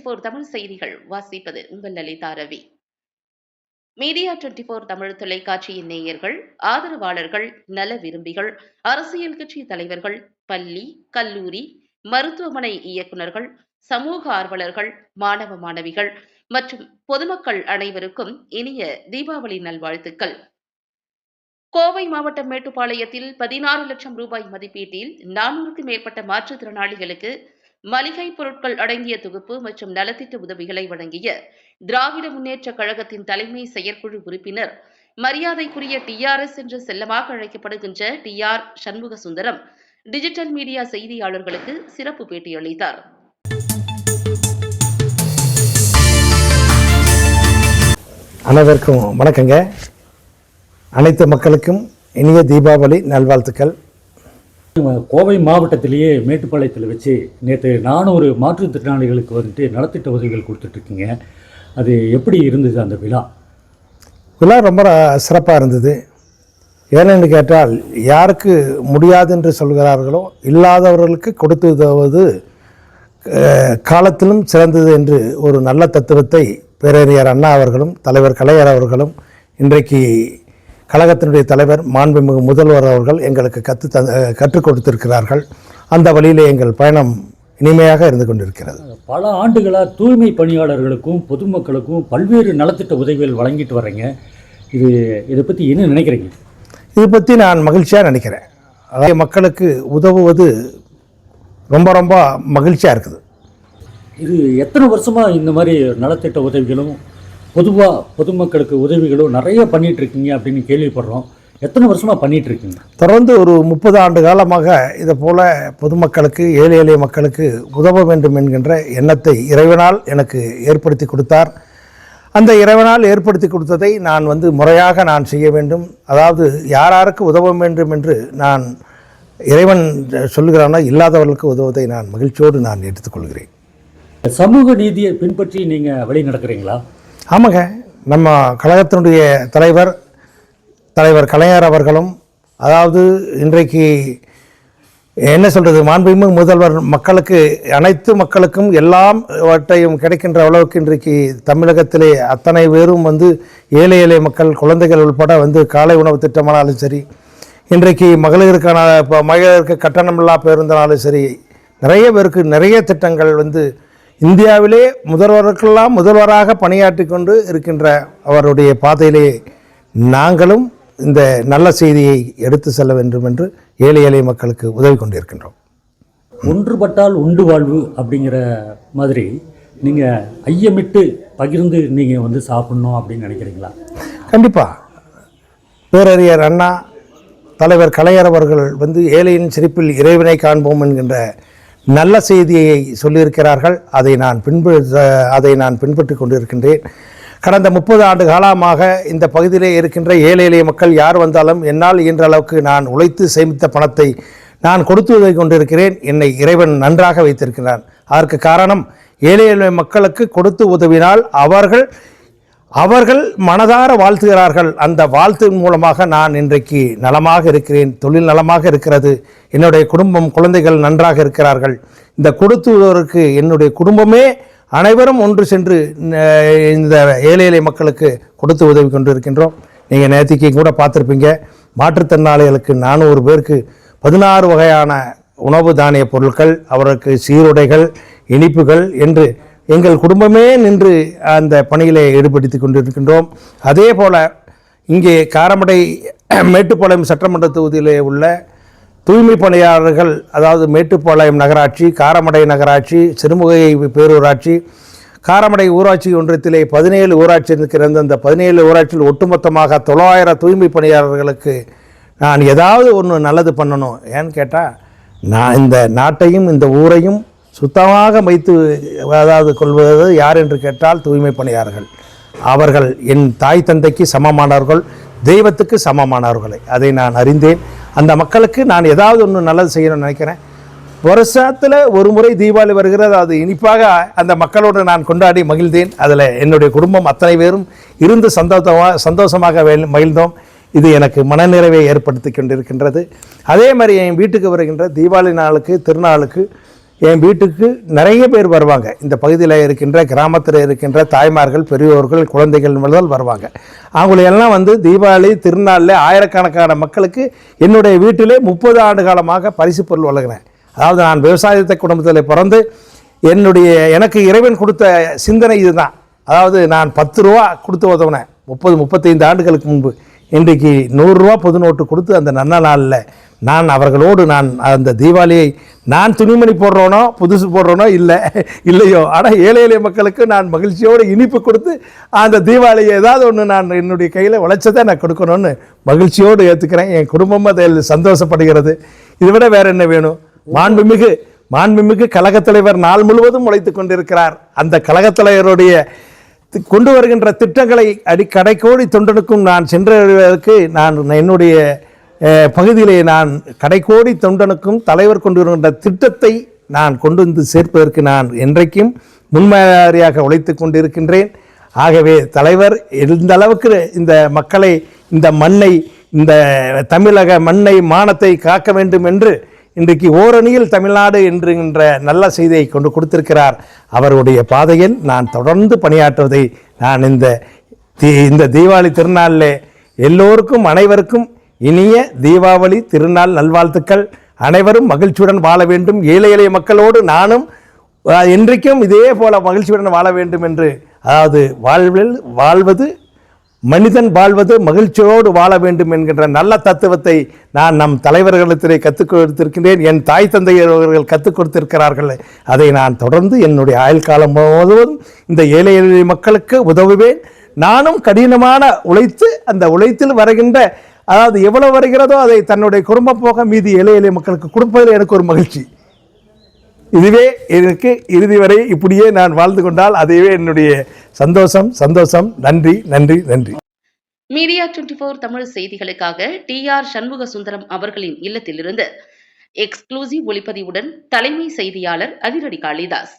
Twenty four Tamil செய்திகள் வாசிப்பது உங்கள் Lalitha Ravi. Media twenty four Tamil தொலைக்காட்சியின் நேயர்கள் ஆதரவாளர்கள் நல விரும்பிகள் அரசியல் கட்சி தலைவர்கள் பள்ளி கல்லூரி மருத்துவமனை இயக்குநர்கள் சமூக ஆர்வலர்கள் மாணவ மாணவிகள் மற்றும் பொதுமக்கள் அனைவருக்கும் இனிய தீபாவளி நல்வாழ்த்துக்கள். கோவை மாவட்டம் மேட்டுப்பாளையத்தில் பதினாறு லட்சம் ரூபாய் மதிப்பீட்டில் நானூறுக்கும் மேற்பட்ட மாற்றுத்திறனாளிகளுக்கு மளிகை பொருட்கள் அடங்கிய தொகுப்பு மற்றும் நலத்திட்ட உதவிகளை வழங்கிய திராவிட முன்னேற்றக் கழகத்தின் தலைமை செயற்குழு உறுப்பினர் மரியாதைக்குரிய டிஆர்எஸ் என்று செல்லமாக அழைக்கப்படுகின்ற T R Shanmuga Sundaram digital media செய்தியாளர்களுக்கு சிறப்பு பேட்டியளித்தார் அனைவருக்கும் வணக்கங்க. அனைத்து மக்களுக்கும் இனிய தீபாவளி நல்வாழ்த்துக்கள். கோவை மாவட்டத்திலேயே மேட்டுப்பாளையத்தில் வச்சு நேற்று நானூறு மாற்றுத்திறனாளிகளுக்கு வந்துட்டு நலத்திட்ட உதவிகள் கொடுத்துட்ருக்கீங்க. அது எப்படி இருந்தது அந்த விழா? விழா ரொம்ப சிறப்பாக இருந்தது. ஏனென்று கேட்டால் யாருக்கு முடியாது என்று சொல்கிறார்களோ இல்லாதவர்களுக்கு கொடுத்து உதவுவது காலத்திலும் சிறந்தது என்று ஒரு நல்ல தத்துவத்தை பேரறிஞர் அண்ணா அவர்களும் தலைவர் கலைஞர் அவர்களும் இன்றைக்கு கழகத்தினுடைய தலைவர் மாண்புமிகு முதல்வர் அவர்கள் எங்களுக்கு கற்று த கற்றுக் கொடுத்திருக்கிறார்கள். அந்த வழியிலே எங்கள் பயணம் இனிமையாக இருந்து கொண்டிருக்கிறது. பல ஆண்டுகளாக தூய்மை பணியாளர்களுக்கும் பொதுமக்களுக்கும் பல்வேறு நலத்திட்ட உதவிகள் வழங்கிட்டு வர்றீங்க. இது இதை பற்றி என்ன நினைக்கிறீங்க? இது பற்றி நான் மகிழ்ச்சியாக நினைக்கிறேன். அதாவது மக்களுக்கு உதவுவது ரொம்ப ரொம்ப மகிழ்ச்சியாக இருக்குது. இது எத்தனை வருஷமாக இந்த மாதிரி நலத்திட்ட உதவிகளும் பொதுவாக பொதுமக்களுக்கு உதவிகளும் நிறைய பண்ணிட்டு இருக்கீங்க அப்படின்னு கேள்விப்படுறோம். எத்தனை வருஷமாக பண்ணிட்டு இருக்கீங்க தொடர்ந்து ஒரு முப்பது ஆண்டு காலமாக இதை போல பொதுமக்களுக்கு ஏழை எளிய மக்களுக்கு உதவ வேண்டும் என்கின்ற எண்ணத்தை இறைவனால் எனக்கு ஏற்படுத்தி கொடுத்தார். அந்த இறைவனால் ஏற்படுத்தி கொடுத்ததை நான் வந்து முறையாக நான் செய்ய வேண்டும். அதாவது யாராருக்கு உதவ வேண்டும் என்று நான் இறைவன் சொல்லுகிறானோ இல்லாதவர்களுக்கு உதவுவதை நான் மகிழ்ச்சியோடு நான் எடுத்துக்கொள்கிறேன் சமூக நீதியை பின்பற்றி நீங்கள் வழி நடக்கிறீங்களா? ஆமாங்க. நம்ம கழகத்தினுடைய தலைவர் தலைவர் கலைஞர் அவர்களும் அதாவது இன்றைக்கு என்ன சொல்கிறது மாண்புமிகு முதல்வர் மக்களுக்கு அனைத்து மக்களுக்கும் எல்லாம் வட்டையும் கிடைக்கின்ற அளவுக்கு இன்றைக்கு தமிழகத்திலே அத்தனை பேரும் வந்து ஏழை ஏழை மக்கள் குழந்தைகள் உள்பட வந்து காலை உணவு திட்டமானாலும் சரி இன்றைக்கு மகளிருக்கான இப்போ மகளிருக்கு கட்டணமில்லா பேருந்தினாலும் சரி நிறைய பேருக்கு நிறைய திட்டங்கள் வந்து இந்தியாவிலே முதல்வருக்கெல்லாம் முதல்வராக பணியாற்றி கொண்டு இருக்கின்ற அவருடைய பாதையிலே நாங்களும் இந்த நல்ல செய்தியை எடுத்து செல்ல வேண்டும் என்று ஏழை எளிய மக்களுக்கு உதவி கொண்டிருக்கின்றோம். ஒன்றுபட்டால் உண்டு வாழ்வு அப்படிங்கிற மாதிரி நீங்கள் ஐயமிட்டு பகிர்ந்து நீங்கள் வந்து சாப்பிட்ணும் அப்படின்னு நினைக்கிறீங்களா? கண்டிப்பாக பேரறிஞர் அண்ணா தலைவர் கலைஞர் அவர்கள் வந்து ஏழையின் சிரிப்பில் இறைவனை காண்போம் என்கின்ற நல்ல செய்தியை சொல்லியிருக்கிறார்கள். அதை நான் பின்பு அதை நான் பின்பற்றி கொண்டிருக்கின்றேன். கடந்த முப்பது ஆண்டு காலமாக இந்த பகுதியிலே இருக்கின்ற ஏழை எளிய மக்கள் யார் வந்தாலும் என்னால் இயன்ற அளவுக்கு நான் உழைத்து சேமித்த பணத்தை நான் கொடுத்து உதவி கொண்டிருக்கிறேன். என்னை இறைவன் நன்றாக வைத்திருக்கிறான். அதற்கு காரணம் ஏழை எளிய மக்களுக்கு கொடுத்து உதவினால் அவர்கள் அவர்கள் மனதார வாழ்த்துகிறார்கள். அந்த வாழ்த்தின் மூலமாக நான் இன்றைக்கு நலமாக இருக்கிறேன். தொழில் நலமாக இருக்கிறது. என்னுடைய குடும்பம் குழந்தைகள் நன்றாக இருக்கிறார்கள். இந்த கொடுத்துவதற்கு என்னுடைய குடும்பமே அனைவரும் ஒன்று சென்று இந்த ஏழை ஏழை மக்களுக்கு கொடுத்து உதவி கொண்டு இருக்கின்றோம் நீங்கள் நேற்றுக்கு கூட பார்த்துருப்பீங்க. மாற்றுத்திறனாளிகளுக்கு நானூறு பேருக்கு பதினாறு வகையான உணவு தானிய பொருட்கள் அவருக்கு சீருடைகள் இனிப்புகள் என்று எங்கள் குடும்பமே நின்று அந்த பணியிலே ஈடுபடுத்தி கொண்டிருக்கின்றோம். அதே போல் இங்கே காரமடை மேட்டுப்பாளையம் சட்டமன்ற தொகுதியிலே உள்ள தூய்மை பணியாளர்கள் அதாவது மேட்டுப்பாளையம் நகராட்சி காரமடை நகராட்சி சிறுமுகை பேரூராட்சி காரமடை ஊராட்சி ஒன்றியத்திலே பதினேழு ஊராட்சி இருக்கிற அந்த பதினேழு ஊராட்சியில் ஒட்டுமொத்தமாக தொள்ளாயிரம் தூய்மை பணியாளர்களுக்கு நான் ஏதாவது ஒன்று நல்லது பண்ணணும். ஏன்னு கேட்டால் நான் இந்த நாட்டையும் இந்த ஊரையும் சுத்தமாக வைத்து அதாவது கொள்வது யார் என்று கேட்டால் தூய்மை பணியாளர்கள். அவர்கள் என் தாய் தந்தைக்கு சமமானவர்கள் தெய்வத்துக்கு சமமானவர்களை. அதை நான் அறிந்தேன். அந்த மக்களுக்கு நான் ஏதாவது ஒன்று நல்லது செய்யணும்னு நினைக்கிறேன். வருஷத்தில் ஒரு முறை தீபாவளி வருகிறது அது இனிப்பாக அந்த மக்களோடு நான் கொண்டாடி மகிழ்ந்தேன். அதில் என்னுடைய குடும்பம் அத்தனை பேரும் இருந்து சந்தோஷமாக சந்தோஷமாக மகிழ்ந்தோம். இது எனக்கு மனநிறைவை ஏற்படுத்தி கொண்டிருக்கின்றது. அதே மாதிரி என் வீட்டுக்கு வருகின்ற தீபாவளி நாளுக்கு திருநாளுக்கு என் வீட்டுக்கு நிறைய பேர் வருவாங்க. இந்த பகுதியில் இருக்கின்ற கிராமத்தில் இருக்கின்ற தாய்மார்கள் பெரியோர்கள் குழந்தைகள் முதல் வருவாங்க. அவங்களையெல்லாம் வந்து தீபாவளி திருநாளில் ஆயிரக்கணக்கான மக்களுக்கு என்னுடைய வீட்டிலே முப்பது ஆண்டு காலமாக பரிசு பொருள் வழங்கினேன். அதாவது நான் விவசாயத்தை குடும்பத்தில் பிறந்து என்னுடைய எனக்கு இறைவன் கொடுத்த சிந்தனை இதுதான். அதாவது நான் பத்து ரூபா கொடுத்து உதவினேன். முப்பது முப்பத்தைந்து ஆண்டுகளுக்கு முன்பு. இன்றைக்கு நூறுரூவா பொது நோட்டு கொடுத்து அந்த நல்ல நாளில் நான் அவர்களோடு நான் அந்த தீபாவளியை நான் துணிமணி போடுறோனோ புதுசு போடுறோனோ இல்லை இல்லையோ. ஆனால் ஏழை எளிய மக்களுக்கு நான் மகிழ்ச்சியோடு இனிப்பு கொடுத்து அந்த தீபாவளியை ஏதாவது ஒன்று நான் என்னுடைய கையில் உழைச்சதை நான் கொடுக்கணும்னு மகிழ்ச்சியோடு ஏற்றுக்கிறேன் என் குடும்பமும் அதில் சந்தோஷப்படுகிறது. இதை விட வேற என்ன வேணும்? மாண்புமிகு மாண்புமிகு கழகத் தலைவர் நாள் முழுவதும் உழைத்து கொண்டிருக்கிறார். அந்த கழகத் தலைவருடைய கொண்டு வருகின்ற திட்டங்களை அடி கடைக்கோடி தொண்டனுக்கும் நான் சென்றதற்கு நான் என்னுடைய பகுதியிலே நான் கடைக்கோடி தொண்டனுக்கும் தலைவர் கொண்டு வருகின்ற திட்டத்தை நான் கொண்டு வந்து சேர்ப்பதற்கு நான் என்றைக்கும் முன்மாதிரியாக உழைத்து கொண்டிருக்கின்றேன். ஆகவே தலைவர் எந்த அளவுக்கு இந்த மக்களை இந்த மண்ணை இந்த தமிழக மண்ணை மானத்தை காக்க வேண்டும் என்று இன்றைக்கு ஓரணியில் தமிழ்நாடு என்கின்ற நல்ல செய்தியை கொண்டு கொடுத்திருக்கிறார். அவருடைய பாதையில் நான் தொடர்ந்து பணியாற்றுவதை நான் இந்த தீ- இந்த தீபாவளி திருநாளில் எல்லோருக்கும் அனைவருக்கும் இனிய தீபாவளி திருநாள் நல்வாழ்த்துக்கள். அனைவரும் மகிழ்ச்சியுடன் வாழ வேண்டும். ஏழை எளிய மக்களோடு நானும் என்றைக்கும் இதே போல மகிழ்ச்சியுடன் வாழ வேண்டும் என்று அதாவது வாழ்வில் வாழ்வது மனிதன் வாழ்வது மகிழ்ச்சியோடு வாழ வேண்டும் என்கின்ற நல்ல தத்துவத்தை நான் நம் தலைவர்களிடத்திலே கற்றுக் கொடுத்திருக்கின்றேன். என் தாய் தந்தையர்கள் கற்றுக் கொடுத்திருக்கிறார்கள். அதை நான் தொடர்ந்து என்னுடைய ஆயுள் காலம் முழுவதும் இந்த ஏழை எளிய மக்களுக்கு உதவுவேன். நானும் கடினமான உழைத்து அந்த உழைத்தில் வருகின்ற அதாவது எவ்வளவு வருகிறதோ அதை தன்னுடைய குடும்பம் போக மீதி ஏழை எளிய மக்களுக்கு கொடுப்பதில் எனக்கு ஒரு மகிழ்ச்சி. இதுவே எனக்கு இறுதி வரை இப்படியே நான் வாழ்ந்து கொண்டால் அதுவே என்னுடைய சந்தோஷம் சந்தோஷம். நன்றி நன்றி நன்றி. மீடியா டுவெண்ட்டி ஃபோர் தமிழ் செய்திகளுக்காக டி ஆர் சண்முக சுந்தரம் அவர்களின் இல்லத்திலிருந்து எக்ஸ்க்ளூசிவ் ஒளிப்பதிவுடன் தலைமை செய்தியாளர் அதிரடி காளிதாஸ்.